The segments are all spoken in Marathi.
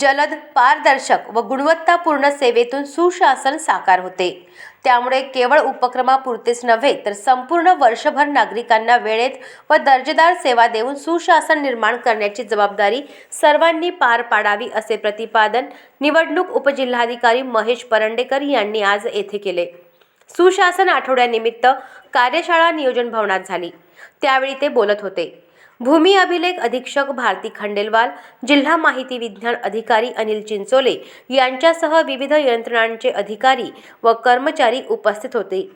जलद पारदर्शक व गुणवत्तापूर्ण सेवेतून सुशासन साकार होते. त्यामुळे केवळ उपक्रमापुरतेच नव्हे तर संपूर्ण वर्षभर नागरिकांना वेळेत व दर्जेदार सेवा देऊन सुशासन निर्माण करण्याची जबाबदारी सर्वांनी पार पाडावी असे प्रतिपादन निवडणूक उपजिल्हाधिकारी महेश परंडेकर यांनी आज येथे केले. सुशासन आठवड्यानिमित्त कार्यशाळा नियोजन भवनात झाली. त्यावेळी ते बोलत होते. भूमी अभिलेख अधीक्षक भारती खंडेलवाल जिल्हा माहिती विज्ञान अधिकारी अनिल चिंचोले यांच्यासह विविध यंत्रणांचे अधिकारी व कर्मचारी उपस्थित होते.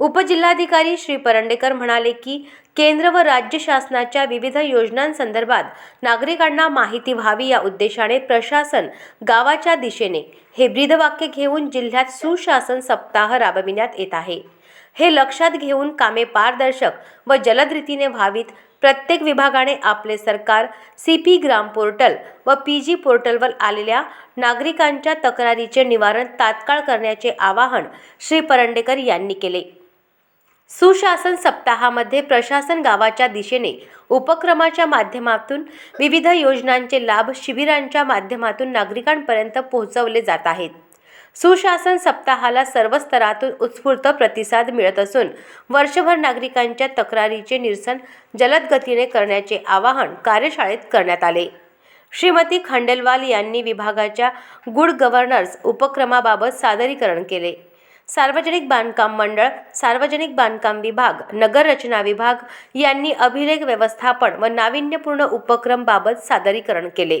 उपजिल्हाधिकारी श्री परंडेकर म्हणाले की केंद्र व राज्य शासनाच्या विविध योजनांसंदर्भात नागरिकांना माहिती व्हावी या उद्देशाने प्रशासन गावाच्या दिशेने हे ब्रीदवाक्य घेऊन जिल्ह्यात सुशासन सप्ताह राबविण्यात येत आहे. हे लक्षात घेऊन कामे पारदर्शक व जलद रीतीने व्हावीत प्रत्येक विभागाने Aaple Sarkar C P gram portal व पी जी पोर्टलवर आलेल्या नागरिकांच्या तक्रारीचे निवारण तात्काळ करण्याचे आवाहन श्री परंडेकर यांनी केले. सुशासन सप्ताहामध्ये प्रशासन गावाच्या दिशेने उपक्रमाच्या माध्यमातून विविध योजनांचे लाभ शिबिरांच्या माध्यमातून नागरिकांपर्यंत पोहोचवले जात आहेत. सुशासन सप्ताहाला सर्व स्तरातून उत्स्फूर्त प्रतिसाद मिळत असून वर्षभर नागरिकांच्या तक्रारीचे निरसन जलद गतीने करण्याचे आवाहन कार्यशाळेत करण्यात आले. श्रीमती खंडेलवाल यांनी विभागाच्या गुड गव्हर्नर्स उपक्रमाबाबत सादरीकरण केले. सार्वजनिक बांधकाम मंडळ सार्वजनिक बांधकाम विभाग नगर रचना विभाग यांनी अभिलेख व्यवस्थापन व नाविन्यपूर्ण उपक्रमबाबत सादरीकरण केले.